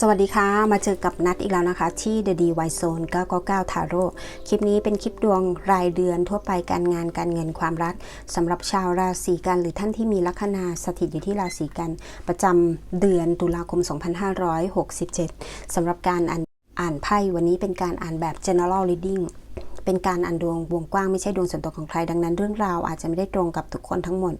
สวัสดีค่ะ มาเจอกับนัดอีกแล้วนะคะ ที่ The D Y Zone 999 Tarot คลิปนี้เป็นคลิปดวงรายเดือนทั่วไปการงานการเงินความรักสำหรับชาวราศีกัน หรือท่านที่มีลัคนาสถิตอยู่ที่ราศีกัน ประจำเดือนตุลาคม 2567 สำหรับการอ่านอ่านไพ่วันนี้เป็นการอ่านแบบ general reading เป็นการอ่านดวงวงกว้างไม่ใช่ดวงส่วนตัวของใคร ดังนั้นเรื่องราวอาจจะไม่ได้ตรงกับทุกคนทั้งหมด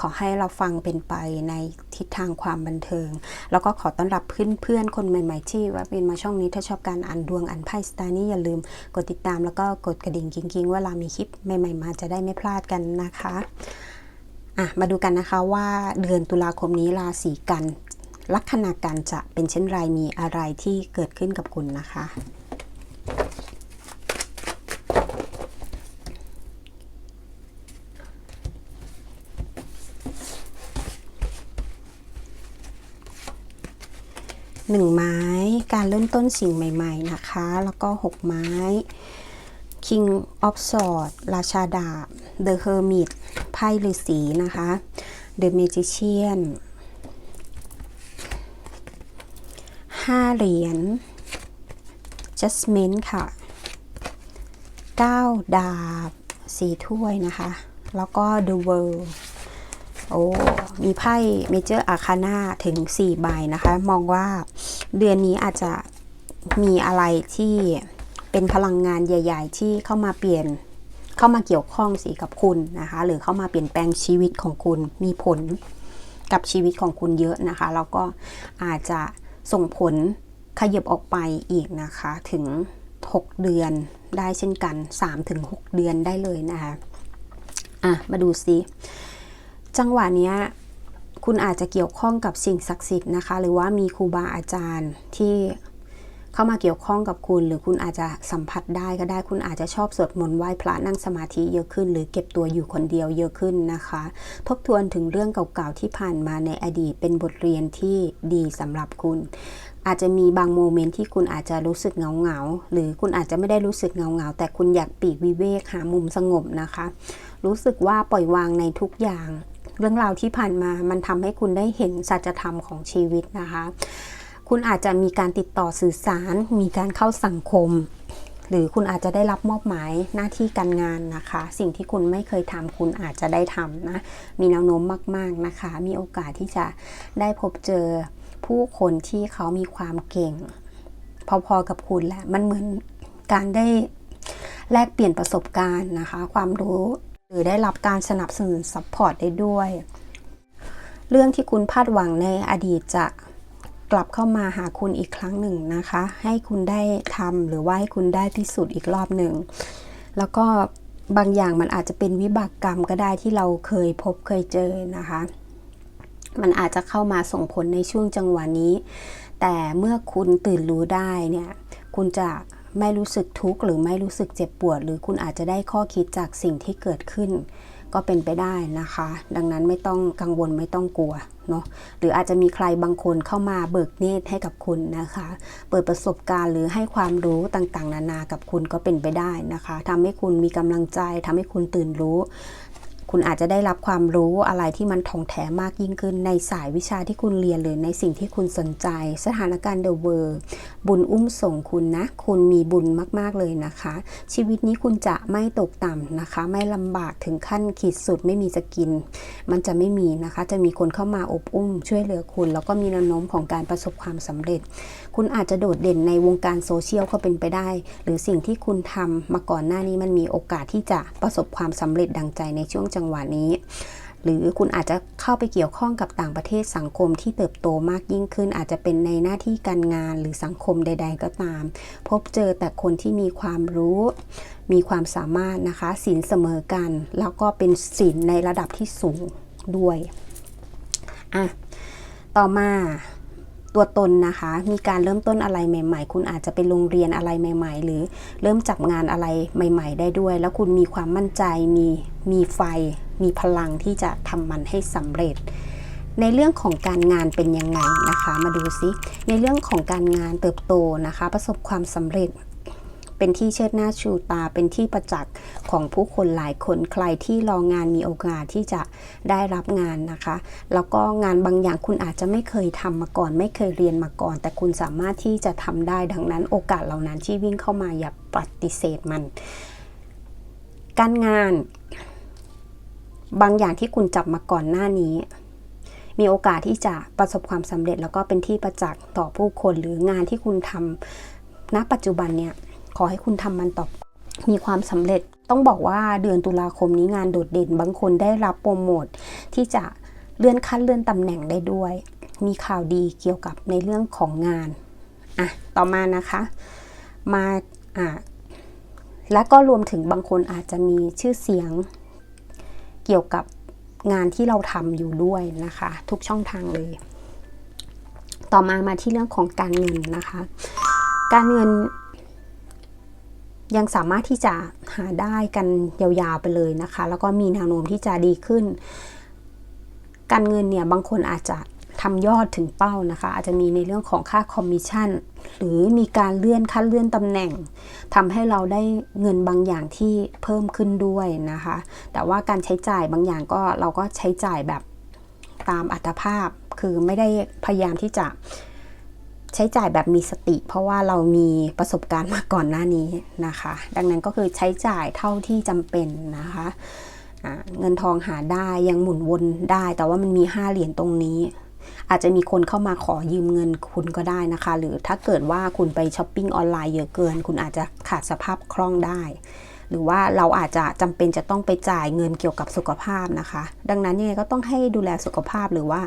ขอให้เราฟังเป็นไปในทิศทางความบันเทิง แล้วก็ขอต้อนรับเพื่อนๆคนใหม่ ๆ ที่แวะเวียนมาช่องนี้ถ้าชอบการอ่านดวงอ่านไพ่สไตล์นี้อย่าลืมกดติดตามแล้วก็กดกระดิ่งกิ๊งๆเวลามีคลิปใหม่ ๆ มาจะได้ไม่พลาดกันนะคะอะมาดูกันนะคะว่าเดือนตุลาคมนี้ราศีกันลัคนาการจะเป็นเช่นไรมีอะไรที่เกิดขึ้นกับคุณนะคะ หนึ่งไม้ การเริ่มต้นสิ่งใหม่ๆนะคะ แล้วก็หกไม้ King of Swords ราชาดาบ The Hermit ไพ่ฤาษีนะคะ The Magician ห้าเหรียญ Judgment ค่ะ 9 ดาบสีถ้วยนะคะ แล้วก็ The World โอ้ มีไพ่เมเจอร์อาคาน่าถึง 4 ใบนะคะ มองว่า เดือนนี้อาจจะมีอะไรที่เป็นพลังงานใหญ่ ๆ ที่เข้ามาเปลี่ยนเข้ามาเกี่ยวข้องสีกับคุณนะคะ หรือเข้ามาเปลี่ยนแปลงชีวิตของคุณมีผลกับชีวิตของคุณเยอะนะคะ แล้วก็อาจจะส่งผลขยับออกไปอีกนะคะ ถึง 6 เดือนได้เช่นกัน 3-6 เดือนได้เลยนะคะ อะ มาดูซิ จังหวะเนี้ย คุณอาจจะเกี่ยวข้องกับสิ่งศักดิ์สิทธิ์นะคะ หรือว่ามีครูบาอาจารย์ที่เข้ามาเกี่ยวข้องกับคุณ หรือคุณอาจจะสัมผัสได้ก็ได้ คุณอาจจะชอบสวดมนต์ไหว้พระนั่งสมาธิเยอะขึ้น หรือเก็บตัวอยู่คนเดียวเยอะขึ้นนะคะ ทบทวนถึงเรื่องเก่าๆที่ผ่านมาในอดีตเป็นบทเรียนที่ดีสำหรับคุณ อาจจะมีบางโมเมนต์ที่คุณอาจจะรู้สึกเหงาเงาๆหรือคุณอาจจะไม่ได้รู้สึกเหงาเงาๆแต่คุณอยากปีกวิเวกหามุมสงบนะคะ รู้สึกว่าปล่อยวางในทุกอย่าง เรื่องราวที่ผ่านมามันทำให้คุณได้เห็นสัจธรรมของชีวิตนะคะ คุณอาจจะมีการติดต่อสื่อสาร มีการเข้าสังคม หรือคุณอาจจะได้รับมอบหมายหน้าที่การงานนะคะ สิ่งที่คุณไม่เคยทำคุณอาจจะได้ทำนะ มีแนวโน้มมาก ๆนะคะ มีโอกาสที่จะได้พบเจอผู้คนที่เขามีความเก่ง พอๆกับคุณแหละ มันเหมือนการได้แลกเปลี่ยนประสบการณ์นะคะ ความรู้ หรือได้รับการสนับสนุนซัพพอร์ตได้ด้วย เรื่องที่คุณพลาดหวังในอดีตจะกลับเข้ามาหาคุณอีกครั้งหนึ่งนะคะ ให้คุณได้ทำหรือว่าให้คุณได้พิสูจน์อีกรอบหนึ่ง แล้วก็บางอย่างมันอาจจะเป็นวิบากกรรมก็ได้ที่เราเคยพบเคยเจอนะคะ มันอาจจะเข้ามาส่งผลในช่วงจังหวะนี้ แต่เมื่อคุณตื่นรู้ได้เนี่ย คุณจะ ไม่รู้สึกทุกข์หรือไม่รู้สึกเจ็บปวด หรือคุณอาจจะได้ข้อคิดจากสิ่งที่เกิดขึ้น ก็เป็นไปได้นะคะ ดังนั้นไม่ต้องกังวลไม่ต้องกลัวเนาะหรืออาจจะมีใครบางคนเข้ามาเบิกเนตรให้กับคุณนะคะ เปิดประสบการณ์หรือให้ความรู้ต่างๆ นานากับคุณก็เป็นไปได้นะคะทำให้คุณมีกำลังใจทำให้คุณตื่นรู้ คุณอาจจะได้รับความรู้อะไรที่มันท่องแท้มากยิ่งขึ้น ในสายวิชาที่คุณเรียนหรือในสิ่งที่คุณสนใจ สถานการณ์เดอะเวอร์บุญอุ้มส่งคุณนะ คุณมีบุญมากๆเลยนะคะ ชีวิตนี้คุณจะไม่ตกต่ำนะคะ ไม่ลำบากถึงขั้นขีดสุดไม่มีจะกิน มันจะไม่มีนะคะ จะมีคนเข้ามาอบอุ้ม ช่วยเหลือคุณ แล้วก็มีแนวโน้มของการประสบความสำเร็จ คุณอาจจะโดดเด่นในวงการโซเชียลก็เป็นไปได้ หรือสิ่งที่คุณทำมาก่อนหน้านี้มันมีโอกาสที่จะประสบความสำเร็จดังใจในช่วงจังหวะนี้ หรือคุณอาจจะเข้าไปเกี่ยวข้องกับต่างประเทศสังคมที่เติบโตมากยิ่งขึ้น อาจจะเป็นในหน้าที่การงานหรือสังคมใด ๆ ก็ตาม พบเจอแต่คนที่มีความรู้ มีความสามารถนะคะศีลเสมอกัน แล้วก็เป็นศีลในระดับที่สูงด้วยอะต่อมา ตัวตนนะคะ มีการเริ่มต้นอะไรใหม่ ๆ คุณอาจจะไปโรงเรียนอะไรใหม่ ๆ หรือเริ่มจับงานอะไรใหม่ ๆ ได้ด้วย แล้วคุณมีความมั่นใจ มีมีไฟ มีพลังที่จะทำมันให้สำเร็จ ในเรื่องของการงานเป็นยังไงนะคะ มาดูซิ ในเรื่องของการงานเติบโตนะคะ ประสบความสำเร็จ เป็นที่เชิดหน้าชูตา เป็นที่ประจักษ์ของผู้คนหลายคนใครที่รองานมีโอกาสที่จะได้รับงานนะคะ แล้วก็งานบางอย่างคุณอาจจะไม่เคยทำมาก่อน ไม่เคยเรียนมาก่อน แต่คุณสามารถที่จะทำได้ดังนั้นโอกาสเหล่านั้นที่วิ่งเข้ามาอย่าปฏิเสธมัน การงานบางอย่างที่คุณจับมาก่อนหน้านี้ มีโอกาสที่จะประสบความสำเร็จแล้วก็เป็นที่ประจักษ์ต่อผู้คนหรืองานที่คุณทำณปัจจุบันเนี่ย อให้คุณทำมันต่อมีความสำเร็จต้องบอกว่าเดือนตุลาคมนี้งานโดดเด่น บางคนได้รับโปรโมทที่จะเลื่อนขั้นเลื่อนตำแหน่งได้ด้วย มีข่าวดีเกี่ยวกับในเรื่องของงานอะต่อมานะคะมาอะและก็รวมถึงบางคนอาจจะมีชื่อเสียงเกี่ยวกับงานที่เราทำอยู่ด้วยนะคะ ทุกช่องทางเลย ต่อมามาที่เรื่องของการเงินนะคะ การเงิน ยังสามารถที่จะหาได้กันยาวๆไปเลยนะคะ แล้วก็มีแนวโน้มที่จะดีขึ้น การเงินเนี่ยบางคนอาจจะทำยอดถึงเป้านะคะ อาจจะมีในเรื่องของค่าคอมมิชชั่น หรือมีการเลื่อนขั้นเลื่อนตำแหน่งทำให้เราได้เงินบางอย่างที่เพิ่มขึ้นด้วยนะคะ แต่ว่าการใช้จ่ายบางอย่างก็เราก็ใช้จ่ายแบบตามอัตภาพ คือไม่ได้พยายามที่จะ ใช้จ่ายแบบมีสติ เพราะว่าเรามีประสบการณ์มาก่อนหน้านี้นะคะ ดังนั้นก็คือใช้จ่ายเท่าที่จำเป็นนะคะเงินทองหาได้ยังหมุนวนได้ แต่ว่ามันมี 5 เหรียญตรงนี้ อาจจะมีคนเข้ามาขอยืมเงินคุณก็ได้นะคะ หรือถ้าเกิดว่าคุณไปช้อปปิ้งออนไลน์เยอะเกิน คุณอาจจะขาดสภาพคล่องได้ หรือว่าเราอาจจะจำเป็นจะต้องไปจ่ายเงินเกี่ยวกับสุขภาพนะคะ ดังนั้นยังไงก็ต้องให้ดูแลสุขภาพหรือว่า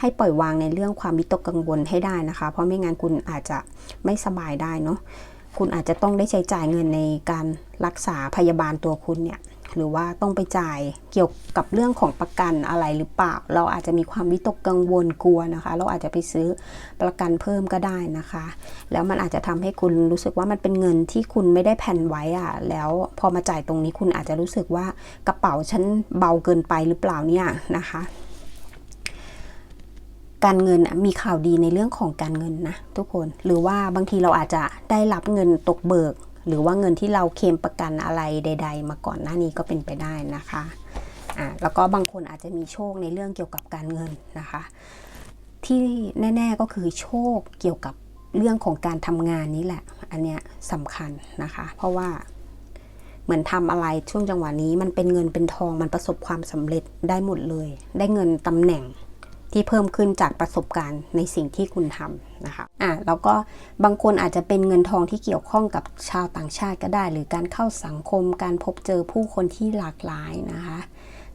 ให้ปล่อยวางในเรื่องความวิตกกังวลให้ได้นะคะ เพราะไม่งั้นคุณอาจจะไม่สบายได้เนาะคุณอาจจะต้องได้ใช้จ่ายเงินในการรักษาพยาบาลตัวคุณเนี่ย หรือว่าต้องไปจ่ายเกี่ยวกับเรื่องของประกันอะไรหรือเปล่า เราอาจจะมีความวิตกกังวลกลัวนะคะ เราอาจจะไปซื้อประกันเพิ่มก็ได้นะคะ แล้วมันอาจจะทำให้คุณรู้สึกว่ามันเป็นเงินที่คุณไม่ได้แผ่นไว้อะแล้วพอมาจ่ายตรงนี้คุณอาจจะรู้สึกว่ากระเป๋าฉันเบาเกินไปหรือเปล่าเนี่ยนะคะการเงินมีข่าวดีในเรื่องของการเงินนะทุกคน หรือว่าบางทีเราอาจจะได้รับเงินตกเบิก หรือว่าเงินที่เราเคลมประกันอะไรใด ๆ มาก่อนหน้านี้ก็เป็นไปได้นะคะอ่าแล้วก็บางคนอาจจะมีโชคในเรื่องเกี่ยวกับการเงินนะคะ ที่แน่ ๆก็คือโชคเกี่ยวกับเรื่องของการทำงานนี้แหละ อันเนี้ยสำคัญนะคะ เพราะว่าเหมือนทำอะไรช่วงจังหวะนี้มันเป็นเงินเป็นทองมันประสบความสำเร็จได้หมดเลย ได้เงินตำแหน่ง ที่เพิ่มขึ้นจากประสบการณ์ในสิ่งที่คุณทำนะคะอะแล้วก็บางคนอาจจะเป็นเงินทองที่เกี่ยวข้องกับชาวต่างชาติก็ได้ หรือการเข้าสังคมการพบเจอผู้คนที่หลากหลายนะคะ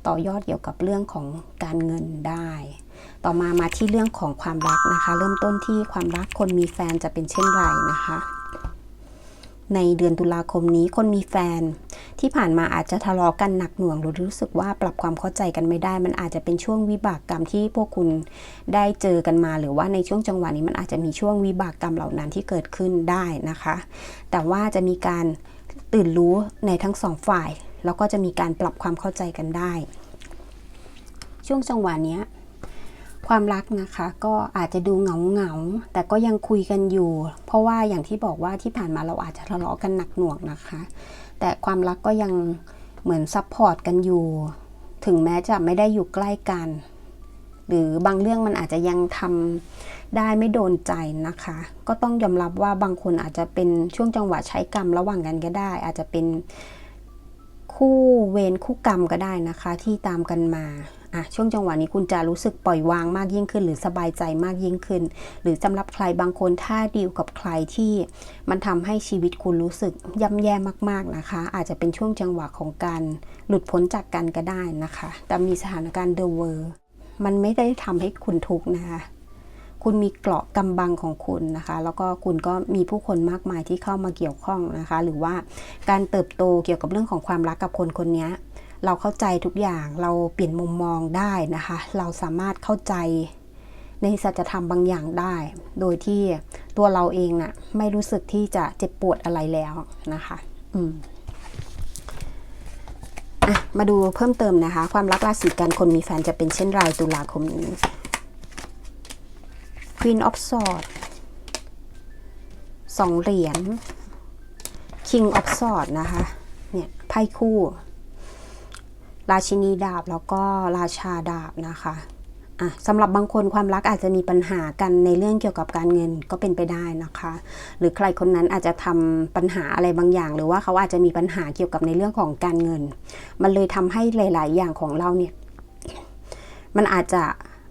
ต่อยอดเกี่ยวกับเรื่องของการเงินได้ ต่อมามาที่เรื่องของความรักนะคะ เริ่มต้นที่ความรักคนมีแฟนจะเป็นเช่นไรนะคะ ในเดือนตุลาคมนี้คนมีแฟน ที่ผ่านมาอาจจะทะเลาะกันหนักหน่วง หรือรู้สึกว่าปรับความเข้าใจกันไม่ได้ มันอาจจะเป็นช่วงวิบากกรรมที่พวกคุณได้เจอกันมา หรือว่าในช่วงจังหวะนี้มันอาจจะมีช่วงวิบากกรรมเหล่านั้นที่เกิดขึ้นได้นะคะ แต่ว่าจะมีการตื่นรู้ในทั้งสองฝ่าย แล้วก็จะมีการปรับความเข้าใจกันได้ ช่วงจังหวะนี้ ความรักนะคะก็อาจจะดูเหงาเหงาๆแต่ก็ยังคุยกันอยู่ เพราะว่าอย่างที่บอกว่าที่ผ่านมาเราอาจจะทะเลาะกันหนักหน่วงนะคะ แต่ความรักก็ยังเหมือนซัพพอร์ตกันอยู่ ถึงแม้จะไม่ได้อยู่ใกล้กัน หรือบางเรื่องมันอาจจะยังทำได้ไม่โดนใจนะคะ ก็ต้องยอมรับว่าบางคนอาจจะเป็นช่วงจังหวะใช้กรรมระหว่างกันก็ได้ อาจจะเป็นคู่เวรคู่กรรมก็ได้นะคะที่ตามกันมา อะช่วงจังหวะนี้คุณจะรู้สึกปล่อยวางมากยิ่งขึ้น หรือสบายใจมากยิ่งขึ้น หรือสำหรับใครบางคนถ้าดีลกับใครที่มันทำให้ชีวิตคุณรู้สึกย่ำแย่มากๆนะคะ อาจจะเป็นช่วงจังหวะของการหลุดพ้นจากกันก็ได้นะคะ แต่มีสถานการณ์เดอะเวอร์มันไม่ได้ทำให้คุณทุกข์นะคะคุณมีเกราะกำบังของคุณนะคะ แล้วก็คุณก็มีผู้คนมากมายที่เข้ามาเกี่ยวข้องนะคะ หรือว่าการเติบโตเกี่ยวกับเรื่องของความรักกับคนคนนี้ เราเข้าใจทุกอย่างเราเปลี่ยนมุมมองได้นะคะ เราสามารถเข้าใจในสัจธรรมบางอย่างได้ โดยที่ตัวเราเองน่ะไม่รู้สึกที่จะเจ็บปวดอะไรแล้วนะคะอืมอะมาดูเพิ่มเติมนะคะ ความรักราศีกันคนมีแฟนจะเป็นเช่นไรตุลาคมนี้ Queen of Swords สองเหรียญ King of Swords นะคะ เนี่ย ไพ่คู่ ราชินีดาบแล้วก็ราชาดาบนะคะอะสำหรับบางคนความรักอาจจะมีปัญหากันในเรื่องเกี่ยวกับการเงินก็เป็นไปได้นะคะ หรือใครคนนั้นอาจจะทำปัญหาอะไรบางอย่าง หรือว่าเขาอาจจะมีปัญหาเกี่ยวกับในเรื่องของการเงิน มันเลยทำให้หลาย ๆ อย่างของเราเนี่ยมันอาจจะ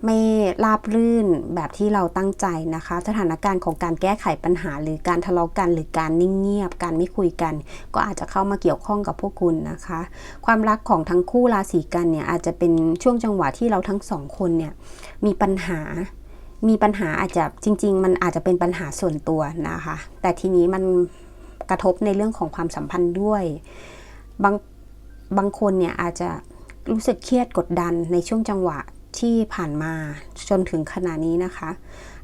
ไม่ราบรื่นแบบที่เราตั้งใจนะคะ สถานการณ์ของการแก้ไขปัญหา หรือการทะเลาะกันหรือการนิ่งเงียบ การไม่คุยกัน ก็อาจจะเข้ามาเกี่ยวข้องกับพวกคุณนะคะ ความรักของทั้งคู่ราศีกันเนี่ยอาจจะเป็นช่วงจังหวะที่เราทั้งสองคนเนี่ยมีปัญหามีปัญหาอาจจะจริง ๆ มันอาจจะเป็นปัญหาส่วนตัวนะคะ แต่ทีนี้มันกระทบในเรื่องของความสัมพันธ์ด้วย บางบางคนเนี่ยอาจจะรู้สึกเครียดกดดันในช่วงจังหวะ ที่ผ่านมาจนถึงขณะนี้นะคะ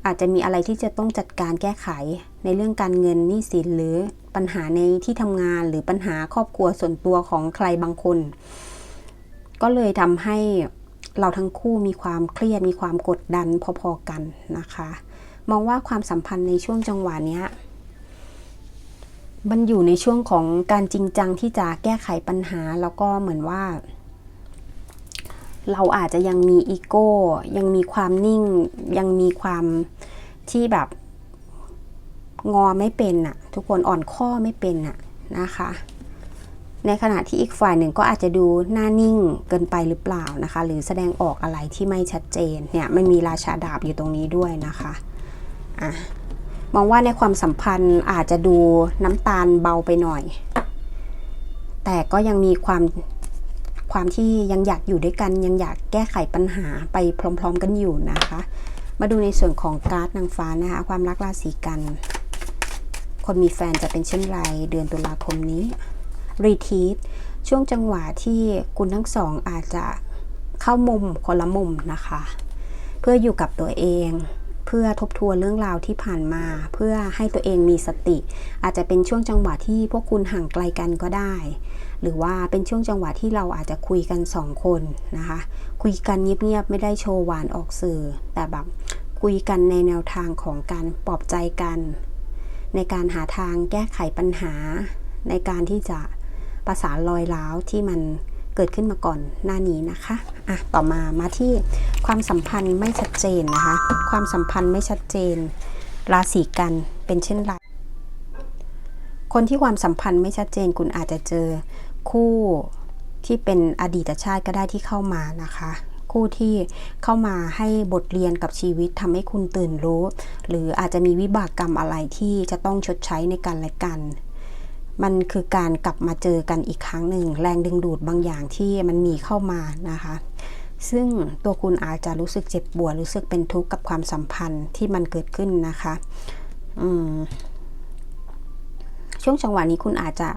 อาจจะมีอะไรที่จะต้องจัดการแก้ไขในเรื่องการเงินหนี้สินหรือปัญหาในที่ทำงานหรือปัญหาครอบครัวส่วนตัวของใครบางคน ก็เลยทำให้เราทั้งคู่มีความเครียดมีความกดดันพอๆกันนะคะ มองว่าความสัมพันธ์ในช่วงจังหวะนี้มันอยู่ในช่วงของการจริงจังที่จะแก้ไขปัญหาแล้วก็เหมือนว่า เราอาจจะยังมีอีโก้ยังมีความนิ่ง ยังมีความที่แบบงอไม่เป็นน่ะทุกคนอ่อนข้อไม่เป็นน่ะนะคะ ในขณะที่อีกฝ่ายหนึ่งก็อาจจะดูหน้านิ่งเกินไปหรือเปล่านะคะ หรือแสดงออกอะไรที่ไม่ชัดเจนเนี่ยมันมีราชาดาบอยู่ตรงนี้ด้วยนะคะอะมองว่าในความสัมพันธ์อาจจะดูน้ำตาลเบาไปหน่อย แต่ก็ยังมีความ ความที่ยังอยากอยู่ด้วยกัน ยังอยากแก้ไขปัญหาไปพร้อม ๆ กันอยู่นะคะ มาดูในส่วนของการ์ดนางฟ้านะคะ ความรักราศีกัน คนมีแฟนจะเป็นเช่นไร เดือนตุลาคมนี้รีทีทช่วงจังหวะที่คุณทั้งสองอาจจะเข้ามุมคนละมุมนะคะ เพื่ออยู่กับตัวเอง เพื่อทบทวนเรื่องราวที่ผ่านมา เพื่อให้ตัวเองมีสติ อาจจะเป็นช่วงจังหวะที่พวกคุณห่างไกลกันก็ได้ หรือว่าเป็นช่วงจังหวะที่เราอาจจะคุยกันสองคนนะคะ คุยกันเงียบๆไม่ได้โชว์หวานออกสื่อ แต่แบบคุยกันในแนวทางของการปลอบใจกัน ในการหาทางแก้ไขปัญหา ในการที่จะประสานรอยร้าวที่มัน เกิดขึ้นมาก่อนหน้านี้นะคะอะต่อมามาที่ความสัมพันธ์ไม่ชัดเจนนะคะ ความสัมพันธ์ไม่ชัดเจน ราศีกันเป็นเช่นไรคนที่ความสัมพันธ์ไม่ชัดเจนคุณอาจจะเจอคู่ที่เป็นอดีตชาติก็ได้ที่เข้ามานะคะคู่ที่เข้ามาให้บทเรียนกับชีวิตทำให้คุณตื่นรู้ หรืออาจจะมีวิบากกรรมอะไรที่จะต้องชดใช้ในกันและกัน มันคือการกลับมาเจอกันอีกครั้งหนึ่ง แรงดึงดูดบางอย่างที่มันมีเข้ามานะคะ ซึ่งตัวคุณอาจจะรู้สึกเจ็บปวดรู้สึกเป็นทุกข์กับความสัมพันธ์ที่มันเกิดขึ้นนะคะช่วงจังหวะนี้คุณอาจจะ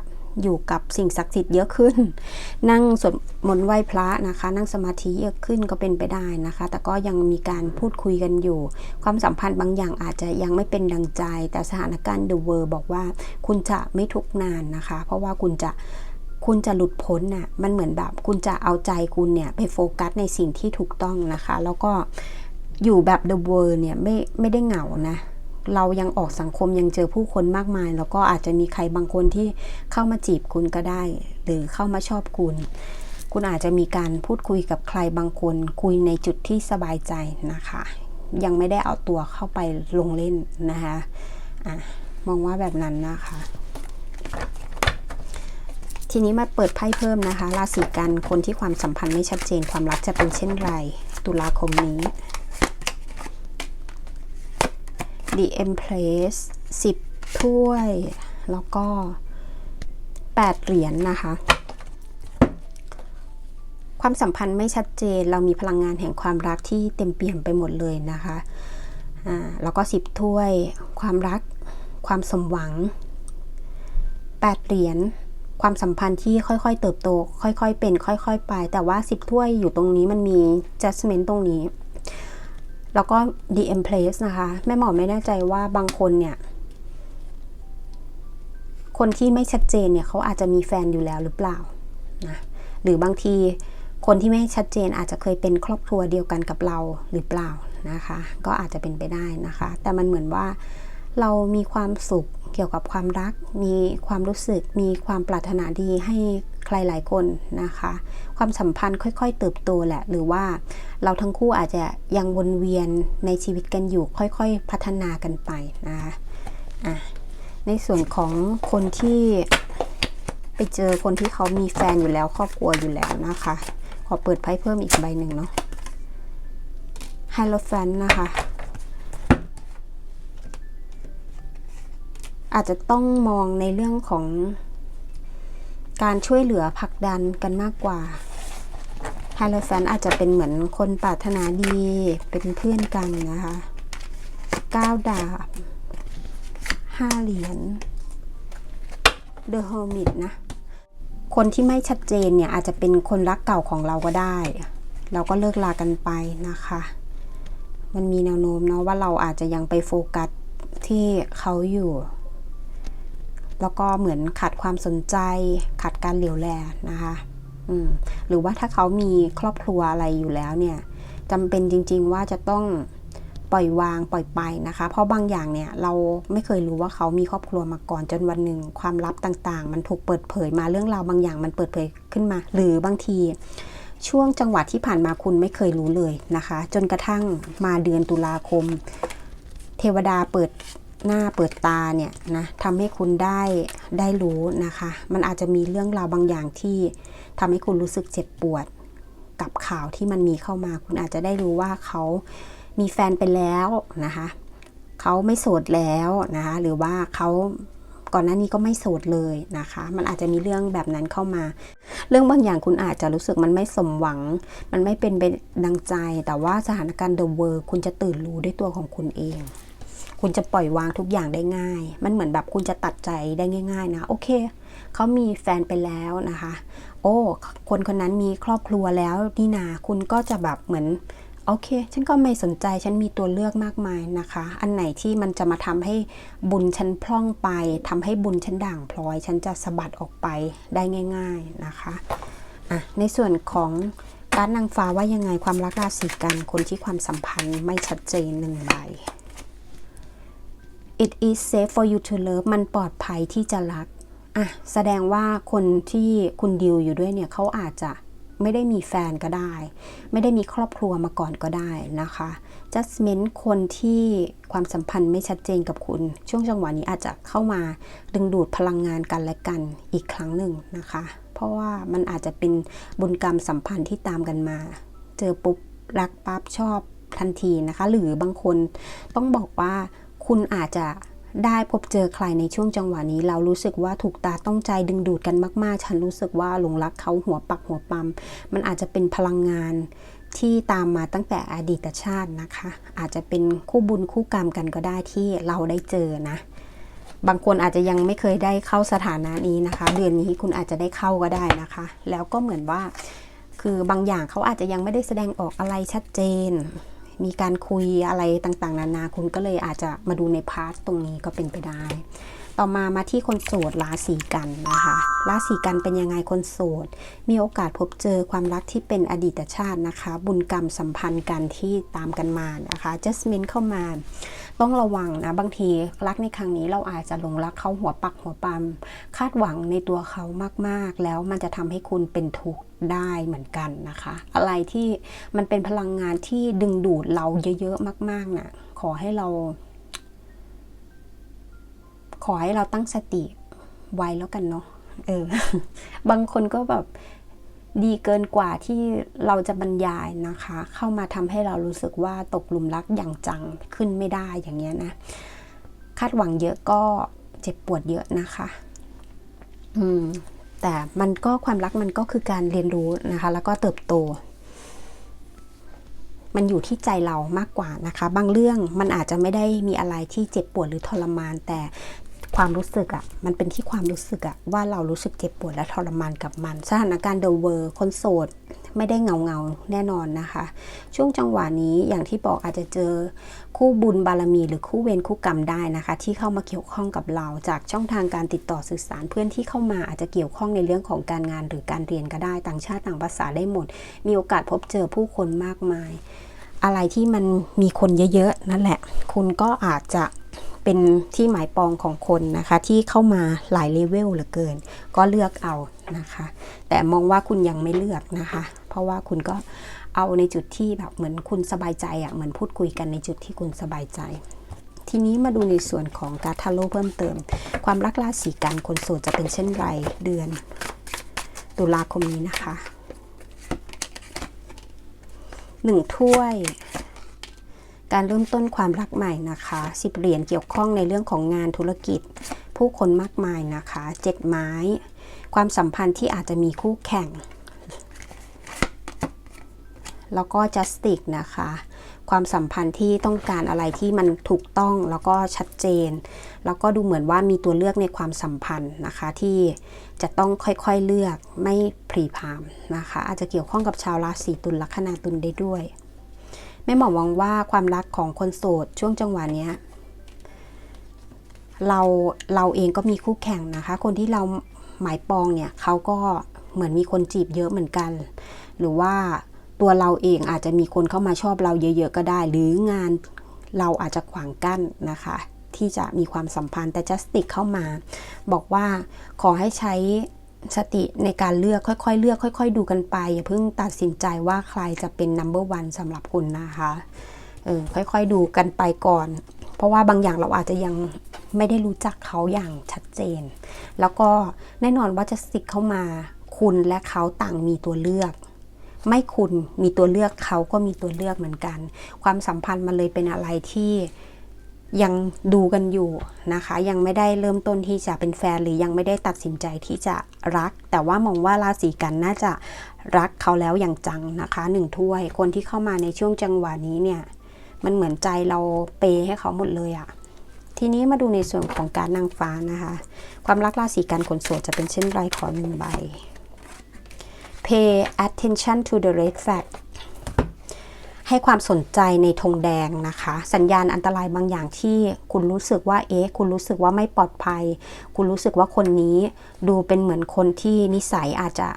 อยู่กับสิ่งศักดิ์สิทธิ์เยอะขึ้น นั่งสวดมนต์ไหว้พระนะคะ นั่งสมาธิเยอะขึ้นก็เป็นไปได้นะคะ แต่ก็ยังมีการพูดคุยกันอยู่ ความสัมพันธ์บางอย่างอาจจะยังไม่เป็นดังใจ แต่สถานการณ์ The World บอกว่าคุณจะไม่ทุกข์นานนะคะ เพราะว่าคุณจะคุณจะหลุดพ้นน่ะ มันเหมือนแบบคุณจะเอาใจคุณเนี่ยไปโฟกัสในสิ่งที่ถูกต้องนะคะ แล้วก็อยู่แบบ The World เนี่ยไม่ไม่ได้เหงานะ เรายังออกสังคมยังเจอผู้คนมากมาย แล้วก็อาจจะมีใครบางคนที่เข้ามาจีบคุณก็ได้ หรือเข้ามาชอบคุณ คุณอาจจะมีการพูดคุยกับใครบางคน คุยในจุดที่สบายใจนะคะ ยังไม่ได้เอาตัวเข้าไปลงเล่นนะคะอะมองว่าแบบนั้นนะคะ ทีนี้มาเปิดไพ่เพิ่มนะคะราศีกันคนที่ความสัมพันธ์ไม่ชัดเจนความรักจะเป็นเช่นไร ตุลาคมนี้ The Empress 10 ถ้วย แล้วก็ 8 เหรียญนนะคะ ความสัมพันธ์ไม่ชัดเจน เรามีพลังงานแห่งความรักที่เต็มเปี่ยมไปหมดเลยนะคะอ่าแล้วก็ 10 ถ้วย ความรัก ความสมหวัง 8 เหรียญความสัมพันธ์ที่ค่อยๆ เติบโต ค่อยๆ เป็น ค่อย ๆ ไป แต่ว่า10ถ้วยอยู่ตรงนี้มันมี judgment ตรงนี้ แล้วก็ the empress นะคะ แม่หมอไม่แน่ใจว่าบางคนเนี่ย คนที่ไม่ชัดเจนเนี่ยเขาอาจจะมีแฟนอยู่แล้วหรือเปล่านะหรือบางทีคนที่ไม่ชัดเจนอาจจะเคยเป็นครอบครัวเดียวกันกับเราหรือเปล่านะคะ ก็อาจจะเป็นไปได้นะคะ แต่มันเหมือนว่าเรามีความสุขเกี่ยวกับความรัก มีความรู้สึก มีความปรารถนาดีให้ ใครหลายคนนะคะ ความสัมพันธ์ค่อย ๆ เติบโตแหละ หรือว่าเราทั้งคู่อาจจะยังวนเวียนในชีวิตกันอยู่ ค่อยๆ พัฒนากันไปนะคะะในส่วนของคนที่ไปเจอคนที่เขามีแฟนอยู่แล้วครอบครัวอยู่แล้วนะคะ ขอเปิดไพ่เพิ่มอีกใบหนึ่งเนาะไฮโลแฟนนะคะอาจจะต้องมองในเรื่องของ การช่วยเหลือผลักดันกันมากกว่าไฮโลแฟนอาจจะเป็นเหมือนคนปรารถนาดี เป็นเพื่อนกันนะคะก้าวดาบห้าเหรียญ The Hermit นะ คนที่ไม่ชัดเจนเนี่ยอาจจะเป็นคนรักเก่าของเราก็ได้ เราก็เลิกลากันไปนะคะ มันมีแนวโน้มเนาะว่าเราอาจจะยังไปโฟกัสที่เขาอยู่ แล้วก็เหมือนขาดความสนใจ ขาดการเหลียวแลนะคะหรือว่าถ้าเขามีครอบครัวอะไรอยู่แล้วเนี่ยจำเป็นจริง ๆ ว่าจะต้องปล่อยวางปล่อยไปนะคะ เพราะบางอย่างเนี่ยเราไม่เคยรู้ว่าเขามีครอบครัวมาก่อนจนวันหนึ่งความลับต่างๆ มันถูกเปิดเผยมาเรื่องราวบางอย่างมันเปิดเผยขึ้นมา หรือบางทีช่วงจังหวะที่ผ่านมาคุณไม่เคยรู้เลยนะคะ จนกระทั่งมาเดือนตุลาคม เทวดาเปิด หน้าเปิดตาเนี่ยนะทำให้คุณได้ได้รู้นะคะ มันอาจจะมีเรื่องราวบางอย่างที่ทำให้คุณรู้สึกเจ็บปวดกับข่าวที่มันมีเข้ามา คุณอาจจะได้รู้ว่าเขามีแฟนไปแล้วนะคะเขาไม่โสดแล้วนะคะหรือว่าเขาก่อนหน้านี้ก็ไม่โสดเลยนะคะ มันอาจจะมีเรื่องแบบนั้นเข้ามา เรื่องบางอย่างคุณอาจจะรู้สึกมันไม่สมหวัง มันไม่เป็นไปดังใจ แต่ว่าสถานการณ์ The World คุณจะตื่นรู้ด้วยตัวของคุณเอง คุณจะปล่อยวางทุกอย่างได้ง่าย มันเหมือนแบบคุณจะตัดใจได้ง่าย ๆ นะ โอเค เขามีแฟนไปแล้วนะคะ โอ้ คนคนนั้นมีครอบครัวแล้วนี่นา คุณก็จะแบบเหมือน โอเค ฉันก็ไม่สนใจ ฉันมีตัวเลือกมากมายนะคะ อันไหนที่มันจะมาทำให้บุญฉันพร่องไปทำให้บุญฉันด่างพลอย ฉันจะสะบัดออกไปได้ง่าย ๆนะคะอะในส่วนของการนางฟ้าว่ายังไงความรักราศีกันคนที่ความสัมพันธ์ไม่ชัดเจนหนึ่งใบ it is safe for you to love มันปลอดภัยที่จะรัก อะ แสดงว่าคนที่คุณดิวอยู่ด้วยเนี่ยเขาอาจจะไม่ได้มีแฟนก็ได้ ไม่ได้มีครอบครัวมาก่อนก็ได้นะคะ judgment คนที่ความสัมพันธ์ไม่ชัดเจนกับคุณ ช่วงจังหวะนี้อาจจะเข้ามาดึงดูดพลังงานกันและกันอีกครั้งหนึ่งนะคะ เพราะว่ามันอาจจะเป็นบุญกรรมสัมพันธ์ที่ตามกันมา เจอปุ๊บรักปั๊บชอบทันทีนะคะ หรือบางคนต้องบอกว่า คุณอาจจะได้พบเจอใครในช่วงจังหวะนี้ เรารู้สึกว่าถูกตาต้องใจดึงดูดกันมาก ๆ ฉันรู้สึกว่าหลงรักเขาหัวปักหัวปั๊มมันอาจจะเป็นพลังงานที่ตามมาตั้งแต่อดีตชาตินะคะ อาจจะเป็นคู่บุญคู่กรรมกันก็ได้ที่เราได้เจอนะ บางคนอาจจะยังไม่เคยได้เข้าสถานะนี้นะคะ เดือนนี้คุณอาจจะได้เข้าก็ได้นะคะ แล้วก็เหมือนว่า คือบางอย่างเขาอาจจะยังไม่ได้แสดงออกอะไรชัดเจน มีการคุยอะไรต่างๆ นานาคุณก็เลยอาจจะมาดูในพาร์ทตรงนี้ก็เป็นไปได้ ต่อมามาที่คนโสดราศีกันนะคะราศีกันเป็นยังไงคนโสด มีโอกาสพบเจอความรักที่เป็นอดีตชาตินะคะ บุญกรรมสัมพันธ์กันที่ตามกันมานะคะจัสมินเข้ามาต้องระวังนะ บางทีรักในครั้งนี้เราอาจจะหลงรักเขาหัวปักหัวปัมคาดหวังในตัวเขามากๆ แล้วมันจะทำให้คุณเป็นทุกข์ได้เหมือนกันนะคะ อะไรที่มันเป็นพลังงานที่ดึงดูดเราเยอะๆมากๆนะ่ะขอให้เรา ขอให้เราตั้งสติไว้แล้วกันเนาะเออบางคนก็แบบดีเกินกว่าที่เราจะบรรยายนะคะ เข้ามาทำให้เรารู้สึกว่าตกหลุมรักอย่างจังขึ้นไม่ได้อย่างเงี้ยนะ คาดหวังเยอะก็เจ็บปวดเยอะนะคะ อืม แต่มันก็ความรักมันก็คือการเรียนรู้นะคะ แล้วก็เติบโต มันอยู่ที่ใจเรามากกว่านะคะ บางเรื่องมันอาจจะไม่ได้มีอะไรที่เจ็บปวดหรือทรมาน แต่ ความรู้สึกอะ่ะมันเป็นที่ความรู้สึกอะ่ะว่าเรารู้สึกเจ็บปวดและทรมานกับมัน สถานการณ์เดอะเวอร์คนโสดไม่ได้เงาเงาแน่นอนนะคะ ช่วงจังหวะนี้อย่างที่บอกอาจจะเจอคู่บุญบารมี หรือคู่เวรคู่กรรมได้นะคะ ที่เข้ามาเกี่ยวข้องกับเราจากช่องทางการติดต่อสื่อสารเพื่อนที่เข้ามาอาจจะเกี่ยวข้องในเรื่องของการงานหรือการเรียนก็ได้ต่างชาติต่างภาษาได้หมด มีโอกาสพบเจอผู้คนมากมาย อะไรที่มันมีคนเยอะๆนั่นแหละ คุณก็อาจจะ เป็นที่หมายปองของคนนะคะ ที่เข้ามาหลายเลเวลเหลือเกิน ก็เลือกเอานะคะ แต่มองว่าคุณยังไม่เลือกนะคะ เพราะว่าคุณก็เอาในจุดที่แบบเหมือนคุณสบายใจอะ่ะเหมือนพูดคุยกันในจุดที่คุณสบายใจ ทีนี้มาดูในส่วนของการทาโร่เพิ่มเติม ความรักราศีกันคนโสดจะเป็นเช่นไรเดือน ตุลาคมนี้นะคะหนึ่งถ้วย การเริ่มต้นความรักใหม่นะคะสิบเหรียญเกี่ยวข้องในเรื่องของงานธุรกิจ ผู้คนมากมายนะคะเจ็ดไม้ ความสัมพันธ์ที่อาจจะมีคู่แข่ง แล้วก็ justice นะคะ ความสัมพันธ์ที่ต้องการอะไรที่มันถูกต้องแล้วก็ชัดเจน แล้วก็ดูเหมือนว่ามีตัวเลือกในความสัมพันธ์นะคะที่จะต้องค่อยๆเลือกไม่พรีพามนะคะ อาจจะเกี่ยวข้องกับชาวราศีตุลลัคนาตุลได้ด้วย ม่หมอมองว่าความรักของคนโสดช่วงจังหวะเนี้ยเราเราเองก็มีคู่แข่งนะคะ คนที่เราหมายปองเนี่ยเขาก็เหมือนมีคนจีบเยอะเหมือนกัน หรือว่าตัวเราเองอาจจะมีคนเข้ามาชอบเราเยอะๆก็ได้ หรืองานเราอาจจะขวางกั้นนะคะ ที่จะมีความสัมพันธ์แต่จัสติกเข้ามา บอกว่าขอให้ใช้ สติในการเลือกค่อยๆ เลือกค่อย ๆ ดูกันไป อย่าเพิ่งตัดสินใจว่าใครจะเป็น number one สำหรับคุณนะคะเออค่อยๆดูกันไปก่อน เพราะว่าบางอย่างเราอาจจะยังไม่ได้รู้จักเขาอย่างชัดเจน แล้วก็แน่นอนว่าจะสิกเข้ามา คุณและเขาต่างมีตัวเลือก ไม่คุณมีตัวเลือกเขาก็มีตัวเลือกเหมือนกัน ความสัมพันธ์มันเลยเป็นอะไรที่ ยังดูกันอยู่นะคะ ยังไม่ได้เริ่มต้นที่จะเป็นแฟนหรือยังไม่ได้ตัดสินใจที่จะรัก แต่ว่ามองว่าราศีกันน่าจะรักเขาแล้วอย่างจังนะคะหนึ่งถ้วยคนที่เข้ามาในช่วงจังหวะนี้เนี่ยมันเหมือนใจเราเปย์ให้เขาหมดเลยอะทีนี้มาดูในส่วนของการนางฟ้านะคะ ความรักราศีกันคนโสดจะเป็นเช่นไรขอหนึ่งใบ pay attention to the red flag ให้ความสนใจในธงแดงนะคะ สัญญาณอันตรายบางอย่างที่คุณรู้สึกว่าเอ๊ะคุณรู้สึกว่าไม่ปลอดภัย คุณรู้สึกว่าคนนี้ดูเป็นเหมือนคนที่นิสัยอาจจะ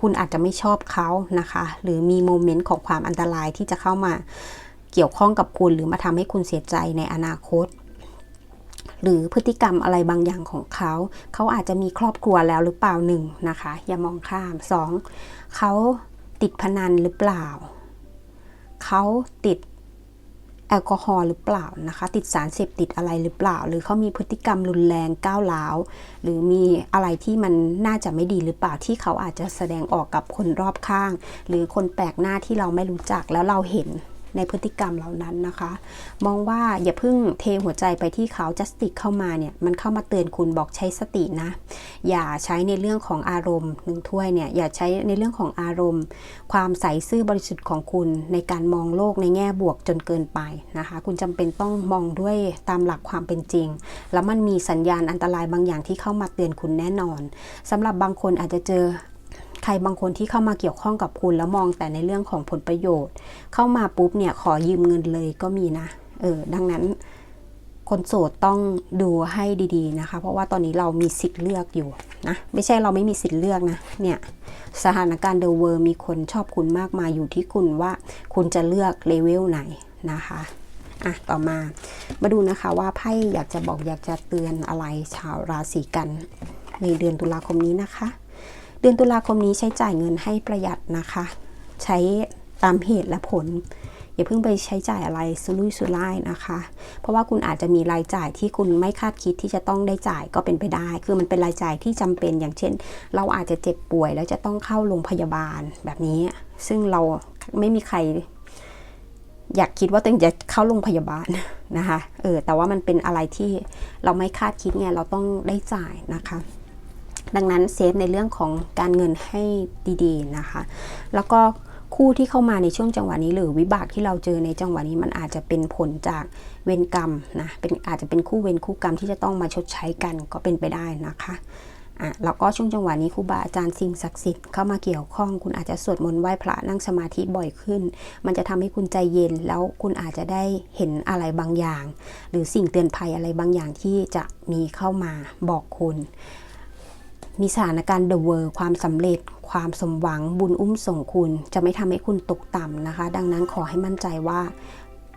คุณอาจจะไม่ชอบเขานะคะ หรือมีโมเมนต์ของความอันตรายที่จะเข้ามาเกี่ยวข้องกับคุณ หรือมาทำให้คุณเสียใจในอนาคต หรือพฤติกรรมอะไรบางอย่างของเขา เขาอาจจะมีครอบครัวแล้วหรือเปล่าหนึ่งนะคะ อย่ามองข้ามสองเขาติดพนันหรือเปล่า เขาติดแอลกอฮอล์หรือเปล่านะคะ ติดสารเสพติดอะไรหรือเปล่า หรือเขามีพฤติกรรมรุนแรงก้าวร้าว หรือมีอะไรที่มันน่าจะไม่ดีหรือเปล่าที่เขาอาจจะแสดงออกกับคนรอบข้าง หรือคนแปลกหน้าที่เราไม่รู้จักแล้วเราเห็น ในพฤติกรรมเหล่านั้นนะคะ มองว่าอย่าเพิ่งเทหัวใจไปที่เขาจัสติกเข้ามาเนี่ยมันเข้ามาเตือนคุณบอกใช้สตินะ อย่าใช้ในเรื่องของอารมณ์หนึ่งถ้วยเนี่ยอย่าใช้ในเรื่องของอารมณ์ ความใสซื่อบริสุทธิ์ของคุณในการมองโลกในแง่บวกจนเกินไปนะคะ คุณจำเป็นต้องมองด้วยตามหลักความเป็นจริง แล้วมันมีสัญญาณอันตรายบางอย่างที่เข้ามาเตือนคุณแน่นอนสำหรับบางคนอาจจะเจอ ใครบางคนที่เข้ามาเกี่ยวข้องกับคุณแล้วมองแต่ในเรื่องของผลประโยชน์ เข้ามาปุ๊บเนี่ยขอยืมเงินเลยก็มีนะ เออ ดังนั้น คนโสดต้องดูให้ดีๆนะคะ เพราะว่าตอนนี้เรามีสิทธิ์เลือกอยู่นะ ไม่ใช่เราไม่มีสิทธิ์เลือกนะ เนี่ยสถานการณ์เดอะเวอร์มีคนชอบคุณมากมายอยู่ที่คุณว่าคุณจะเลือกเลเวลไหนนะคะอะต่อมา มาดูนะคะว่าไพ่อยากจะบอกอยากจะเตือนอะไรชาวราศีกัน ในเดือนตุลาคมนี้นะคะ เดือนตุลาคมนี้ใช้จ่ายเงินให้ประหยัดนะคะ ใช้ตามเหตุและผล อย่าเพิ่งไปใช้จ่ายอะไรสุรุ่ยสุร่ายนะคะ เพราะว่าคุณอาจจะมีรายจ่ายที่คุณไม่คาดคิดที่จะต้องได้จ่ายก็เป็นไปได้ คือมันเป็นรายจ่ายที่จำเป็นอย่างเช่น เราอาจจะเจ็บป่วยแล้วจะต้องเข้าโรงพยาบาลแบบนี้ ซึ่งเราไม่มีใครอยากคิดว่าตัวเองจะเข้าโรงพยาบาลนะคะ เออ แต่ว่ามันเป็นอะไรที่เราไม่คาดคิดไง เราต้องได้จ่ายนะคะ ดังนั้นเซฟในเรื่องของการเงินให้ดีๆนะคะ แล้วก็คู่ที่เข้ามาในช่วงจังหวะนี้ หรือวิบากที่เราเจอในจังหวะนี้มันอาจจะเป็นผลจากเวรกรรมนะเป็นอาจจะเป็นคู่เวรคู่กรรมที่จะต้องมาชดใช้กันก็เป็นไปได้นะคะอะแล้วก็ช่วงจังหวะนี้ครูบาอาจารย์สิ่งศักดิ์สิทธิ์เข้ามาเกี่ยวข้อง คุณอาจจะสวดมนต์ไหว้พระนั่งสมาธิบ่อยขึ้น มันจะทำให้คุณใจเย็นแล้วคุณอาจจะได้เห็นอะไรบางอย่าง หรือสิ่งเตือนภัยอะไรบางอย่างที่จะมีเข้ามาบอกคุณ มีสถานการณ์ The World ความสำเร็จ ความสมหวังบุญอุ้มส่งคุณ จะไม่ทำให้คุณตกต่ำนะคะ ดังนั้นขอให้มั่นใจว่า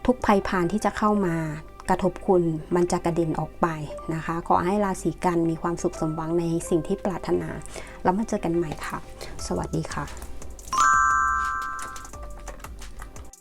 ทุกภัยพานที่จะเข้ามากระทบคุณมันจะกระเด็นออกไปนะคะ ขอให้ราศีกันมีความสุขสมหวังในสิ่งที่ปรารถนา แล้วมาเจอกันใหม่ค่ะ สวัสดีค่ะ